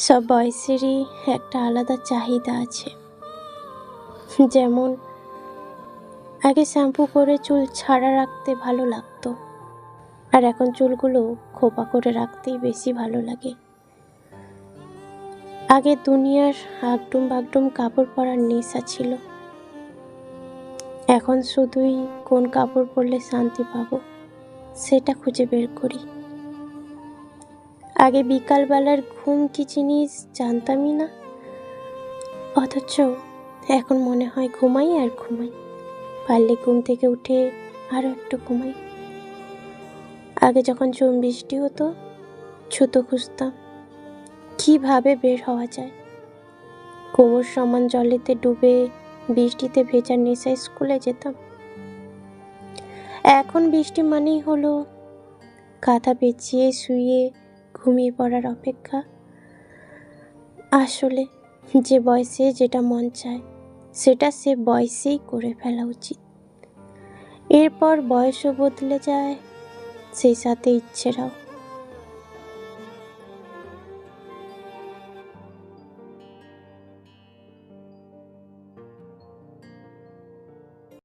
সব বয়সেরই একটা আলাদা চাহিদা আছে। যেমন, আগে শ্যাম্পু করে চুল ছাড়া রাখতে ভালো লাগতো। আর এখন চুলগুলো খোপা করে রাখতেই বেশি ভালো লাগে। আগে দুনিয়ার আগডুম বাগডুম কাপড় পরার নেশা ছিল। এখন শুধুই কোন কাপড় পরলে শান্তি পাবো, সেটা খুঁজে বের করি। আগে বিকালবেলার ঘুম কি জিনিস জানতামই না। অথচ এখন মনে হয় ঘুমাই আর ঘুমাই। পারলে ঘুম থেকে উঠে আরও একটু ঘুমাই। আগে যখন চুম বৃষ্টি হতো, ছুতো খুঁজতাম, কীভাবে বের হওয়া যায়। কোমর সমান জলেতে ডুবে বৃষ্টিতে ভেজার নেশায় স্কুলে যেতাম। এখন বৃষ্টি মানেই হলো কাঁথা পেঁচিয়ে শুয়ে ঘুমিয়ে পড়ার অপেক্ষা। আসলে যে বয়সে যেটা মন চায়, সেটা সে বয়সেই করে ফেলা উচিত। এরপর বয়সও বদলে যায়, সেই সাথে ইচ্ছেরাও।